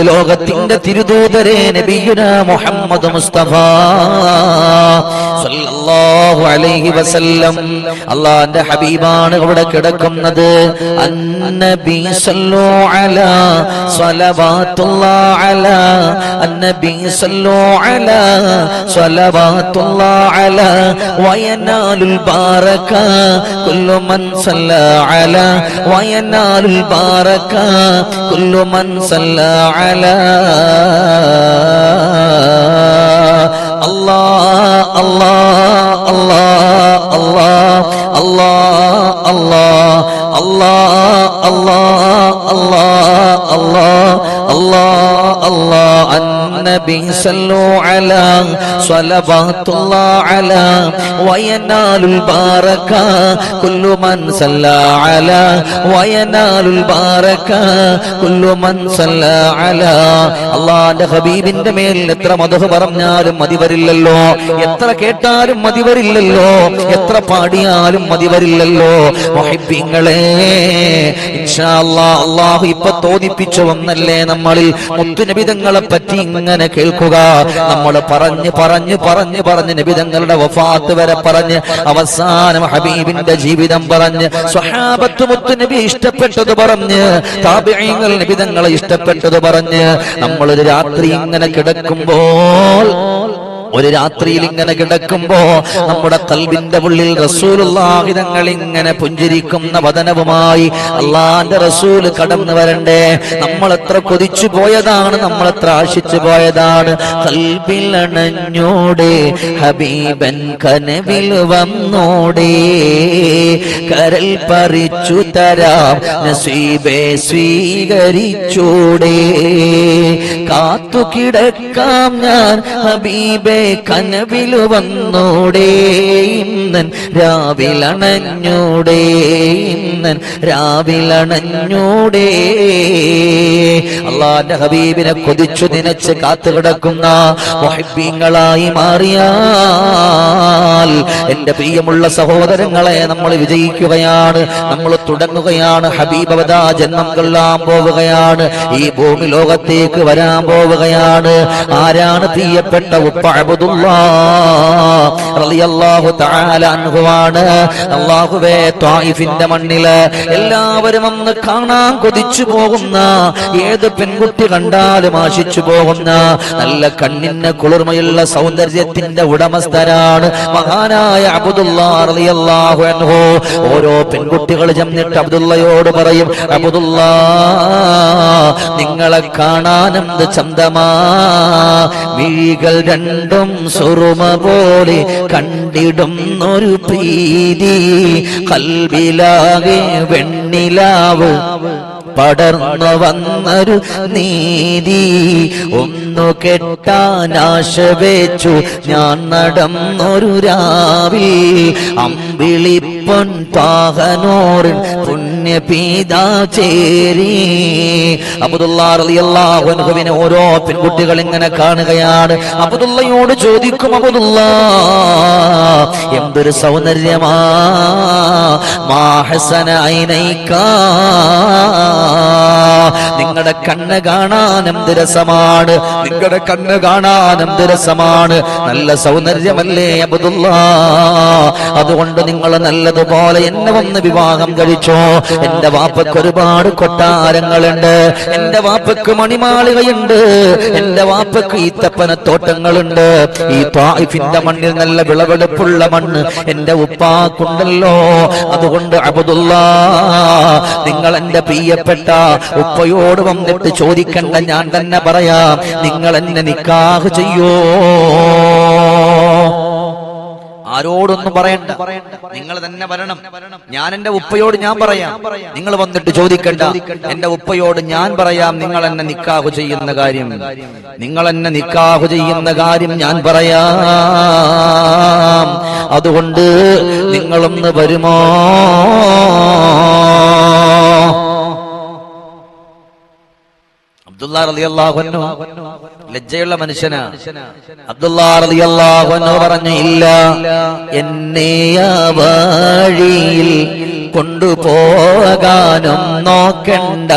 ലോകത്തിന്റെ തിരുദൂതരേ നബിയുന മുഹമ്മദ് മുസ്തഫ. സല്ലല്ലാഹു അലൈഹി വസല്ലം. ഹബീബാണ് ഇവിടെ കിടക്കുന്നത്. അന്നബി സല്ലു അലാ അലാ. സല്ലു അലാ അലാ. മൻ സല്ല അലാ. മൻ സല്ല അലാ. النبي صلوا على صلوات الله على وينال البركة كل من صلى على وينال البركة كل من صلى على അള്ളാന്റെ ഹബീബിന്റെ മേൽ എത്ര മധു പറഞ്ഞാലും മതി വരില്ലല്ലോ എത്ര കേട്ടാലും മതി വരില്ലല്ലോ എത്ര പാടിയാലും മതി വരില്ലല്ലോ മൊഹിബിങ്ങളെ അള്ളാഹു ഇപ്പൊ തോന്നിപ്പിച്ചു വന്നല്ലേ നമ്മളിൽ മുത്തുനബിതങ്ങളെ പറ്റി ഇങ്ങനെ കേൾക്കുക. നമ്മൾ പറഞ്ഞ് പറഞ്ഞ് പറഞ്ഞ് പറഞ്ഞ് നബിതങ്ങളുടെ വഫാത്ത് വരെ പറഞ്ഞ് അവസാനം ഹബീബിന്റെ ജീവിതം പറഞ്ഞ് സ്വഹാബത്ത് മുത്തുനബി ഇഷ്ടപ്പെട്ടത് പറഞ്ഞ് താപിഴങ്ങൾ നബിതങ്ങളെ ഇഷ്ടപ്പെട്ടത് പറഞ്ഞ് നമ്മളൊരു രാത്രി ഇങ്ങനെ കിടക്കുമ്പോൾ ഒരു രാത്രിയിൽ ഇങ്ങനെ കിടക്കുമ്പോ നമ്മുടെ കൽബിന്റെ ഉള്ളിൽ റസൂലുള്ളാഹിതങ്ങൾ ഇങ്ങനെ പുഞ്ചിരിക്കുന്ന വതനവുമായി അള്ളാന്റെ റസൂൽ കടന്നു വരണ്ടേ? നമ്മൾ എത്ര കൊതിച്ചു പോയതാണ് നമ്മൾ എത്ര ആശിച്ചു പോയതാണ്. കൽബിലണഞ്ഞോടെ ഹബീബൻ കനവിൽ വന്നോടെ കരൽ പറിച്ചു തരാം നസീബെ സ്വീകരിച്ചൂടെ. കാത്തു കിടക്കാം ഞാൻ ഹബീബെ കനവിൽ വന്നോടേ ഇന്നൻ രാവിലണഞ്ഞോടേ ഇന്നൻ രാവിലണഞ്ഞോടേ. അള്ളാന്റെ ഹബീബിനെ കൊതിച്ചു നനച്ച് കാത്തു കിടക്കുന്ന മൊഹിബീങ്ങളായി മാറിയാൽ എന്റെ പ്രിയമുള്ള സഹോദരങ്ങളെ നമ്മൾ വിജയിക്കുകയാണ് നമ്മൾ തുടങ്ങുകയാണ് ഹബീബ് ജന്മം കൊള്ളാൻ പോവുകയാണ് ഈ ഭൂമി ലോകത്തേക്ക് വരാൻ പോവുകയാണ്. ആരാണ് തീയപ്പെട്ട ഉപ്പ അൻഹുവാണ്. അല്ലാഹുവേ ത്വായിഫിന്റെ മണ്ണിൽ എല്ലാവരും അന്ന് കാണാൻ കൊതിച്ചു പോകുന്ന ഏത് പെൺകുട്ടി കണ്ടാലും ആശിച്ചു പോകുന്ന നല്ല കണ്ണിന് കുളിർമയുള്ള സൗന്ദര്യത്തിന്റെ ഉടമസ്ഥരാണ് മഹാനായ അബുദുല്ലാഹു അൻഹു. ഓരോ പെൺകുട്ടികൾ ചെന്നിട്ട് അബ്ദുള്ളയോട് പറയും അബ്ദുല്ലാ നിങ്ങളെ കാണാനെന്ത് ചന്തമാ? മിഴികൾ രണ്ടും സുറുമ പോലെ കണ്ടിടുന്നൊരു പ്രീതി. കൽവിലാകെ വെണ്ണിലാവ് പടർന്നു വന്നൊരു നീതി. ഒന്നു കെട്ടാൻ ആശ വെച്ചു ഞാൻ നടന്നൊരു രാവിൽ. അമ്പിളിപ്പൊൻ പാഹനോറിൻ പുണ്യപീതാ ചേരി. അബുദുല്ലാഹുവിനെ ഓരോ പെൺകുട്ടികൾ ഇങ്ങനെ കാണുകയാണ്. അബുദുള്ളയോട് ചോദിക്കും അബുദുള്ള എന്തൊരു സൗന്ദര്യമാ? മാഹസന ഐനൈക്കാ നിങ്ങളുടെ കണ്ണ് കാണാൻ എന്ത് രസമാണ്? നിങ്ങളുടെ കണ്ണ് കാണാൻ എന്ത് രസമാണ്? നല്ല സൗന്ദര്യമല്ലേ അബുദുള്ള അതുകൊണ്ട് നിങ്ങൾ നല്ലതുപോലെ എന്നെ വന്ന് വിവാഹം കഴിച്ചോ. എന്റെ വാപ്പക്ക് ഒരുപാട് കൊട്ടാരങ്ങളുണ്ട്. എന്റെ വാപ്പക്ക് മണിമാളികയുണ്ട്. എന്റെ വാപ്പക്ക് ഈത്തപ്പന തോട്ടങ്ങളുണ്ട്. ഈ തായിഫിന്റെ മണ്ണിൽ നല്ല വിളവെടുപ്പുള്ള മണ്ണ് എന്റെ ഉപ്പാക്കുണ്ടല്ലോ. അതുകൊണ്ട് അബുദുള്ള നിങ്ങൾ എന്റെ പ്രിയപ്പെട്ട ഉപ്പയോട് വന്നിട്ട് ചോദിക്കണ്ട ഞാൻ തന്നെ പറയാം നിങ്ങൾ എന്നെ നിക്കാഹ് ചെയ്യോ? ആരോടൊന്നും പറയണ്ട. നിങ്ങൾ തന്നെ വരണം. ഞാൻ എന്റെ ഉപ്പയോട് ഞാൻ പറയാം. നിങ്ങൾ വന്നിട്ട് ചോദിക്കണ്ട. എന്റെ ഉപ്പയോട് ഞാൻ പറയാം നിങ്ങൾ എന്നെ നിക്കാഹു ചെയ്യുന്ന കാര്യം. നിങ്ങൾ എന്നെ നിക്കാഹു ചെയ്യുന്ന കാര്യം ഞാൻ പറയാം. അതുകൊണ്ട് നിങ്ങളൊന്ന് വരുമോ? ലജ്ജയുള്ള മനുഷ്യനാ. അബ്ദുല്ലാ റളിയല്ലാഹു അൻഹു പറഞ്ഞു ഇല്ല എന്നെ ആ വഴിയിൽ കൊണ്ടുപോകാനും നോക്കണ്ട.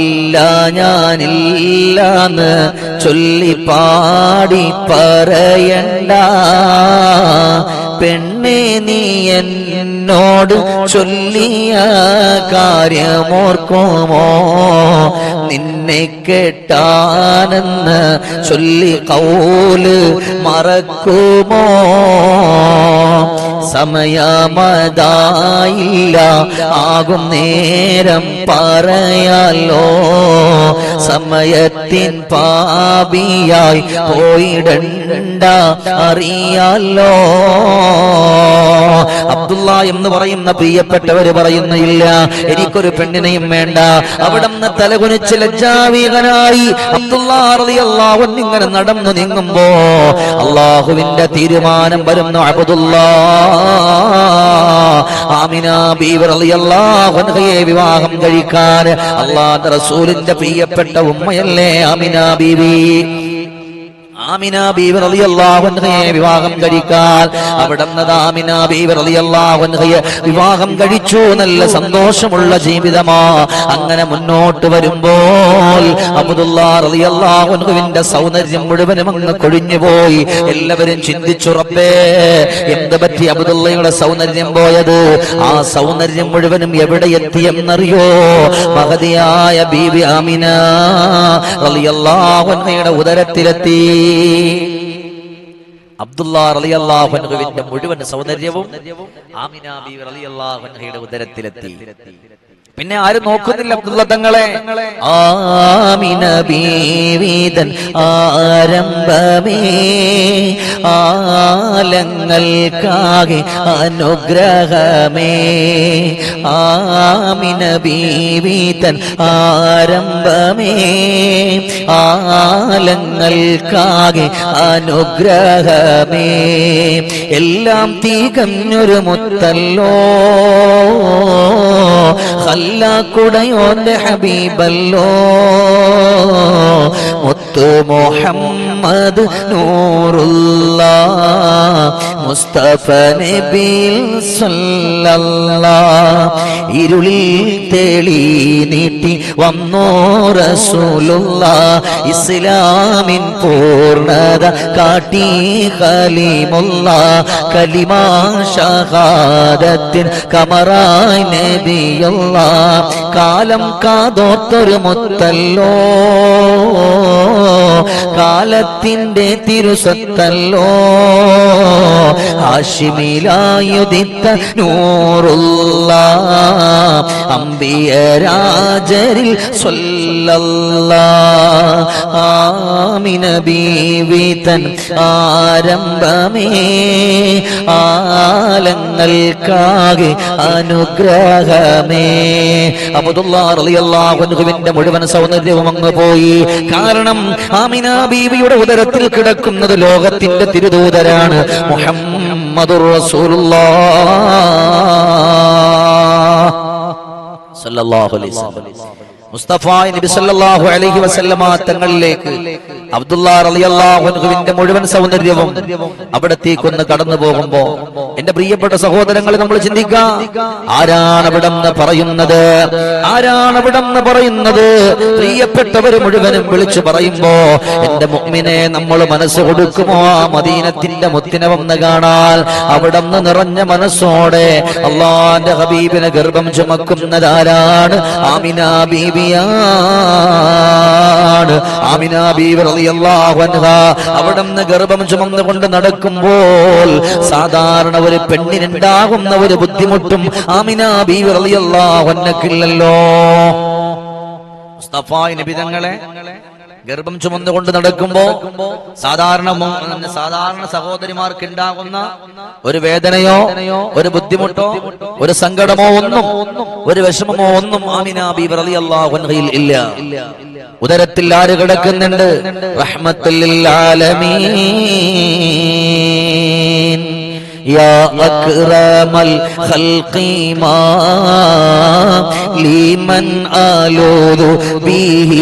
ഇല്ല ഞാനില്ലാന്ന് ചൊല്ലി പാടി പറയണ്ട. പെണ്ണെ നീ എന്നോട് ചൊല്ലിയ കാര്യമോർക്കുമോ നിന്നെ കേട്ടാനെന്ന് ചൊല്ലി കൗൽ മറക്കുമോ സമയമതായില്ല. ആകും നേരം പറയാലോ. സമയത്തിൻ പാപിയായി പോയിടണ്ട അറിയാലോ. അബ്ദുള്ള എന്ന് പറയുന്ന പ്രിയപ്പെട്ടവര് പറയുന്നില്ല എനിക്കൊരു പെണ്ണിനെയും വേണ്ട. അവിടുന്ന് തലകുനിച്ച് ലജ്ജാവീകനായി അബ്ദുള്ള ഇങ്ങനെ നടന്നു നീങ്ങുമ്പോ അള്ളാഹുവിന്റെ തീരുമാനം വരുന്നു അബുദുല്ല ആമിന ബീവർ വിവാഹം കഴിക്കാൻ അള്ളാഹ് റസൂലിന്റെ പ്രിയപ്പെട്ട ഉമ്മയല്ലേ ആമിന ബീവി. ആമിന ബീവി വിവാഹം കഴിക്കാൻ. അവിടുന്ന് ആമിന ബീവി വിവാഹം കഴിച്ചു. നല്ല സന്തോഷമുള്ള ജീവിതമാ. അങ്ങനെ മുന്നോട്ട് വരുമ്പോൾ അബ്ദുല്ലാ സൗന്ദര്യം മുഴുവനും അങ്ങ് കൊഴിഞ്ഞു പോയി. എല്ലാവരും ചിന്തിച്ചുറപ്പേ എന്ത് പറ്റി അബ്ദുള്ളയുടെ സൗന്ദര്യം പോയത്? ആ സൗന്ദര്യം മുഴുവനും എവിടെ എത്തിയെന്നറിയോ? മഹതിയായ ബീവി ആമിന ഉദരത്തിലെത്തി. അബ്ദുല്ലാ റളിയല്ലാഹു അൻഹുവിന്റെ മുഴുവൻ സൗന്ദര്യവും ആമിന ബീവി റളിയല്ലാഹു അൻഹയുടെ ഉദരത്തിലെത്തി. പിന്നെ ആരും നോക്കുന്നില്ല അബ്ദുള്ള തങ്ങളെ ആമിന ബീവിതൻ ആരംഭമേ. ആലങ്ങൾക്കാകെ അനുഗ്രഹമേ. ആമിന ബീവിതൻ ആരംഭമേ. ആലങ്ങൾക്കാകെ അനുഗ്രഹമേ. എല്ലാം തീകഞ്ഞൊരു മുത്തല്ലോ. ഹല്ലാക്കുടയോന്റെ ഹബീബല്ലോ. മുത്തു മുഹമ്മദ് നൂറുള്ള മുസ്തഫ നബി സല്ലല്ലാ ഇരുളിൽ തെളി നീട്ടി വന്നോ റസൂലുള്ള ഇസ്ലാമിൻ പൂർണത കാട്ടി കലിമുള്ള കലിമാ ഷഹാദത്തിൻ കമറായി നബിയുള്ള കാലം കാതോത്തൊരു മുത്തല്ലോ. കാലത്തിന്റെ തിരുസത്തല്ലോ. ആശിമിലായുദിത്ത നൂറുള്ള അമ്പിയ രാജരിൽ സ്വല്ലല്ല ആമിന ആരംഭമേ ആലങ്ങൾക്കാകെ അനുഗ്രഹമേ. അബുദുല്ലാഹുവിന്റെ മുഴുവൻ സൗന്ദര്യവും അങ്ങ് പോയി. കാരണം ആമിന ബീവിയുടെ ഉദരത്തിൽ കിടക്കുന്നത് ലോകത്തിന്റെ തിരുദൂതരാണ് മുഹമ്മദുർ വസല്ലം. മുസ്തഫ നബി സല്ലല്ലാഹു അലൈഹി വസല്ലമ തങ്ങളിലേക്ക് അബ്ദുല്ലാ റളിയല്ലാഹു മുഴുവൻ സൗന്ദര്യവും അവിടത്തേക്കൊന്ന് കടന്നു പോകുമ്പോ എന്റെ പ്രിയപ്പെട്ട സഹോദരങ്ങൾ നമ്മൾ ചിന്തിക്കാം ആരാണ് അവിടെ പറയുന്നത്? ആരാണ് അവിടെ പറയുന്നത്? പ്രിയപ്പെട്ടവര് മുഴുവനും വിളിച്ചു പറയുമ്പോ എന്റെ മുഗ്മിനെ നമ്മൾ മനസ്സ് കൊടുക്കുമോ? ആ മദീനത്തിന്റെ മുത്തിനെ വന്ന് കാണാൻ അവിടെ നിറഞ്ഞ മനസ്സോടെ അള്ളാന്റെ ഹബീബിനെ ഗർഭം ചുമക്കുന്നതാരാണ് ആമിന ബീബിയാണ് ആമിന ബീബി അവിടെ നിന്ന് ഗർഭം ചുമന്നുകൊണ്ട് നടക്കുമ്പോൾ സാധാരണ ഒരു പെണ്ണിനുണ്ടാകുന്ന ഒരു ബുദ്ധിമുട്ടും ആമിന ബി റളിയല്ലാഹു അൻഹക്കില്ലല്ലോ. നബി തങ്ങളെ ഗർഭം ചുമന്നുകൊണ്ട് നടക്കുമ്പോ സാധാരണ സാധാരണ സഹോദരിമാർക്ക് ഉണ്ടാകുന്ന ഒരു വേദനയോ ഒരു ബുദ്ധിമുട്ടോ ഒരു സങ്കടമോ ഒന്നും ഒരു വിഷമമോ ഒന്നും ആമിന അൻഹയിൽ ഇല്ല. ഉദരത്തിൽ ആര് കിടക്കുന്നുണ്ട്? റഹ്മത്തുൽ ആലമീൻ. يا أكرم الخلق ما لمن ألوذ به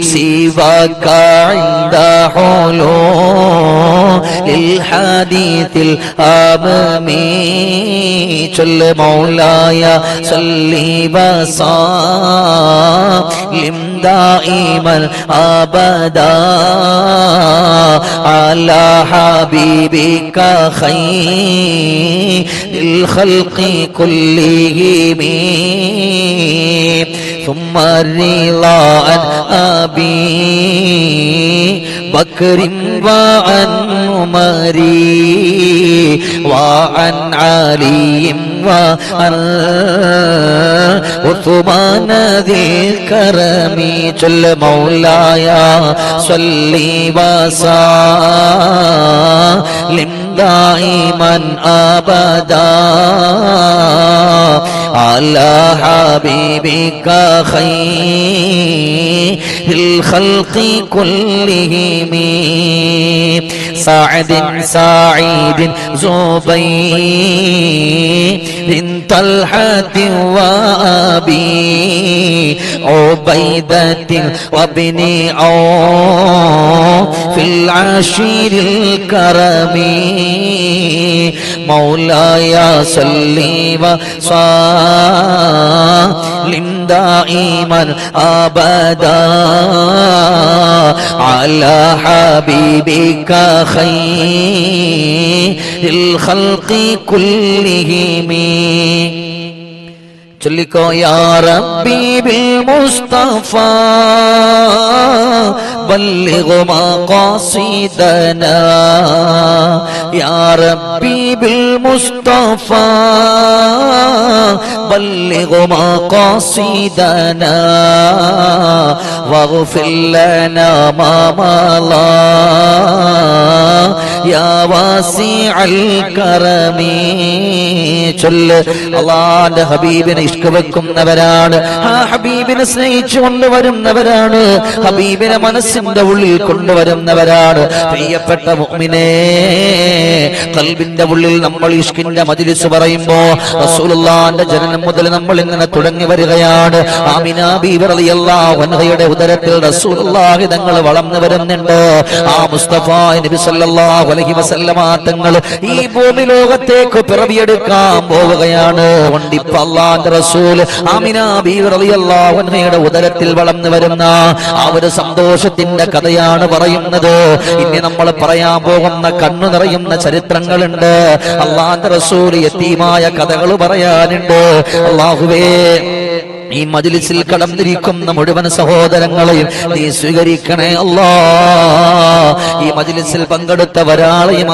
سواك عند حلول للحديث الأمامي صل مولاي صلي وسلم دائما أبدا على حبيبك. خير الخلق كلهم. ثم الرضا عن أبي بكر وعن عمر وعن علي وعن عثمان ذي الكرم. جل مولاي صلي وسلم دائما ابدا على حبيبك خير الخلق كلهم. سعد سعيد زبير طلحة وأبي عبيدة وابن عوف في العشير الكرم. മൗലായ സല്ലീവ സ്വാലിം ദായിമൻ അബദ അല ഹബീബിക ഖൈറിൽ ഖൽഖി കുല്ലിഹിമീ ചൊല്ലിക്കോ യാ റബ്ബി ബിൽ മുസ്തഫ بلغ مقاصدنا يا ربي بالمصطفى بلغ مقاصدنا واغفر لنا ما مضى يا واسع الكرم ചൊല്ല്. അള്ളാന്റെ ഹബീബിനെ ഇഷ്ടവെക്കുന്നവരാണ് ആ ഹബീബിനെ സ്നേഹിച്ചു കൊണ്ടുവരുന്നവരാണ്. ഹബീബിനെ മനസ്സിന്റെ ഉള്ളിൽ കൊണ്ടുവരുന്നവരാണ്. പ്രിയപ്പെട്ട മുഹ്മിനെ കൽബിന്റെ ഉള്ളിൽ നമ്മൾ ഇഷ്കിന്റെ മജിലിസ് പറയുമ്പോ റസൂലുള്ളാന്റെ ജനനം മുതൽ നമ്മൾ ഇങ്ങനെ തുടങ്ങി വരികയാണ്. ആമിന റളിയല്ലാഹു അൻഹയുടെ ഉദരത്തിൽ റസൂലുള്ളാഹി തങ്ങൾ വളർന്നു വരുന്നുണ്ട്. ആ മുസ്തഫ നബി സല്ലല്ലാഹു അലൈഹി വസല്ലമ തങ്ങൾ ഈ ഭൂമി ലോകത്തേക്ക് പിറവിയെടുക്കാൻ പോവുകയാണ്. കൊണ്ടിപ്പ അള്ളാന്റെ റസൂൽ ആമിന ബീവി റളിയല്ലാഹു അൻഹയുടെ ഉദരത്തിൽ വളർന്നു വരുന്ന ആ ഒരു സന്തോഷത്തിന്റെ കഥയാണ് പറയുന്നത്. ഇനി നമ്മൾ പറയാൻ പോകുന്ന കണ്ണു നിറയുന്ന ചരിത്രങ്ങളുണ്ട്. അള്ളാന്റെ റസൂൽ എത്തിയുമായ കഥകൾ പറയാനുണ്ട്. അള്ളാഹുവേ ഈ മജിലിസിൽ കടന്നിരിക്കുന്ന മുഴുവൻ സഹോദരങ്ങളെയും. നീ സ്വീകരിക്കണേ അല്ലാ. ഈ മജിലിസിൽ പങ്കെടുത്ത ഒരാളെയും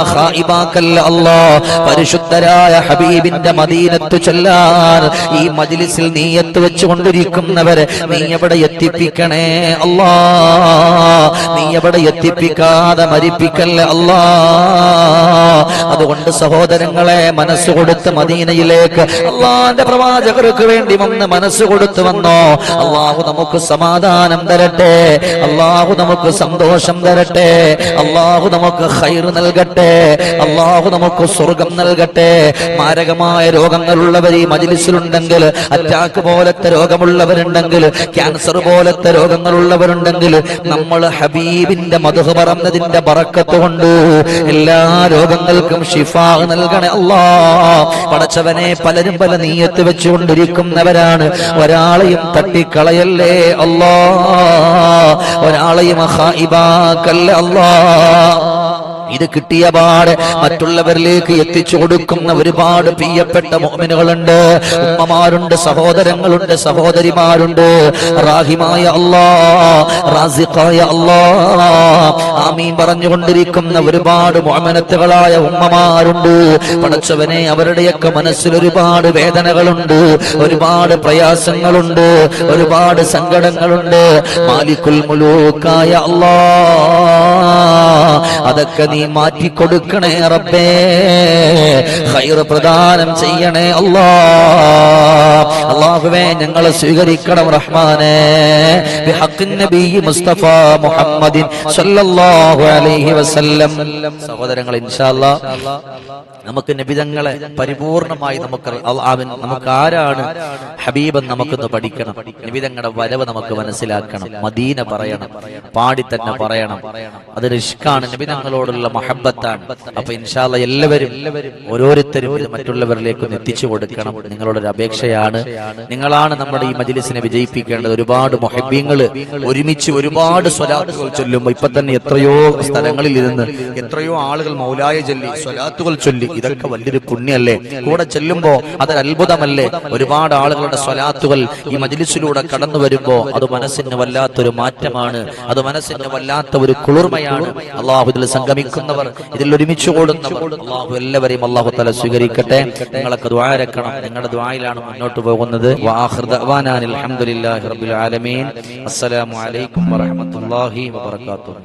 അല്ലാ. പരിശുദ്ധരായ ഹബീബിന്റെ മദീനത്ത് ചൊല്ലാൻ ഈ മജിലിസിൽ നീ എത്തുവെച്ചു കൊണ്ടിരിക്കുന്നവരെ നീ എവിടെ എത്തിപ്പിക്കണേ അല്ലാ. നീ എവിടെ എത്തിപ്പിക്കാതെ മരിപ്പിക്കല്ലേ അല്ലാ. അതുകൊണ്ട് സഹോദരങ്ങളെ മനസ്സുകൊടുത്ത് മദീനയിലേക്ക് അള്ളാന്റെ പ്രവാചകർക്ക് വേണ്ടി വന്ന് മനസ്സ് കൊടുത്തു വന്നോ? അള്ളാഹു നമുക്ക് സമാധാനം തരട്ടെ. അള്ളാഹു നമുക്ക് സന്തോഷം തരട്ടെ. അള്ളാഹു നമുക്ക് ഹൈർ നൽകട്ടെ. അള്ളാഹു നമുക്ക് സ്വർഗം നൽകട്ടെ. മാരകമായ രോഗങ്ങളുള്ളവർ ഈ മജിലിസിലുണ്ടെങ്കിൽ അറ്റാക്ക് പോലത്തെ രോഗമുള്ളവരുണ്ടെങ്കിൽ ക്യാൻസർ പോലത്തെ രോഗങ്ങളുള്ളവരുണ്ടെങ്കിൽ നമ്മൾ ഹബീബിന്റെ മധു പറഞ്ഞതിന്റെ പറക്കത്ത് കൊണ്ട് എല്ലാ രോഗങ്ങൾക്കും ഷിഫാ നൽകണേ. അല്ലാ പടച്ചവനെ പലരും പല നീയത്ത് വെച്ചുകൊണ്ടിരിക്കുന്നവരാണ്. ഒരാളെയും തട്ടിക്കളയല്ലേ അല്ലാ? ഒരാളെയും അല്ല അല്ലാ? ഇത് കിട്ടിയ പാട് മറ്റുള്ളവരിലേക്ക് എത്തിച്ചു കൊടുക്കുന്ന ഒരുപാട് പ്രിയപ്പെട്ട മോമിനുകളുണ്ട്. ഉമ്മമാരുണ്ട് സഹോദരങ്ങളുണ്ട് സഹോദരിമാരുണ്ട്. റാഹിമായ അല്ലാ റാസിഖായ അല്ലാ ആമീൻ പറഞ്ഞുകൊണ്ടിരിക്കുന്ന ഒരുപാട് മോമനത്തുകളായ ഉമ്മമാരുണ്ട്. പടച്ചവനെ അവരുടെയൊക്കെ മനസ്സിൽ ഒരുപാട് വേദനകളുണ്ട്. ഒരുപാട് പ്രയാസങ്ങളുണ്ട്. ഒരുപാട് സങ്കടങ്ങളുണ്ട്. മാലിക്കുൽ മുലൂക്കായ അല്ലാ അതൊക്കെ നീ മാറ്റിക്കൊടുക്കണേ റബ്ബേ. ഹൈർ പ്രദാനം ചെയ്യണേ അല്ലാ. അള്ളാഹുവേ ഞങ്ങളെ സ്വീകരിക്കണം റഹ്മാനെ. മുസ്തഫ മുഹമ്മദിൻ സല്ലല്ലാഹു അലൈഹി വസല്ലം. സഹോദരങ്ങൾ ഇൻഷാല്ലാ നമുക്ക് നബിതങ്ങളെ പരിപൂർണമായി നമുക്ക് നമുക്ക് ആരാണ്? ഹബീബൻ നമുക്കൊന്ന് പഠിക്കണം. നബിതങ്ങളുടെ വരവ് നമുക്ക് മനസ്സിലാക്കണം. മദീന പറയണം. പാടി തന്നെ പറയണം. അത് റിഷ്കാണ് നബിതങ്ങളോടുള്ള മഹബത്താണ്. അപ്പൊ ഇൻഷാല്ല എല്ലാവരും ഓരോരുത്തരും ഇത് മറ്റുള്ളവരിലേക്ക് എത്തിച്ചു കൊടുക്കണം. നിങ്ങളുടെ ഒരു അപേക്ഷയാണ്. നിങ്ങളാണ് നമ്മുടെ ഈ മജിലിസിനെ വിജയിപ്പിക്കേണ്ടത്. ഒരുപാട് മൊഹബ്യങ്ങൾ ഒരുമിച്ച് ഒരുപാട് സ്വലാത്തുകൾ ചൊല്ലുമ്പോൾ ഇപ്പൊ തന്നെ എത്രയോ സ്ഥലങ്ങളിൽ ഇരുന്ന് എത്രയോ ആളുകൾ മൗലായ ചൊല്ലി സ്വലാത്തുകൾ ചൊല്ലി. ഇതൊക്കെ വലിയൊരു പുണ്യല്ലേ? കൂടെ ചെല്ലുമ്പോ അതൊരു അത്ഭുതമല്ലേ? ഒരുപാട് ആളുകളുടെ സ്വലാത്തുകൾ ഈ മജിലിസിലൂടെ കടന്നു വരുമ്പോ അത് മനസ്സിന് വല്ലാത്തൊരു മാറ്റമാണ്. അത് മനസ്സിന് വല്ലാത്ത ഒരു കുളിർമയാണ്. അള്ളാഹു ഇതിൽ സംഗമിക്കുന്നവർ ഇതിൽ ഒരുമിച്ച് കൂടുന്നവർ എല്ലാവരെയും അള്ളാഹു തല സ്വീകരിക്കട്ടെ. നിങ്ങളൊക്കെ ദ്വാരക്കണം നിങ്ങളുടെ ദ്വായിലാണ് മുന്നോട്ട് പോകുന്നത്. അൽഹംദുലില്ലാഹി റബ്ബിൽ ആലമീൻ. അസ്സലാമു അലൈക്കും വറഹ്മത്തുള്ളാഹി വബറകാതുഹു.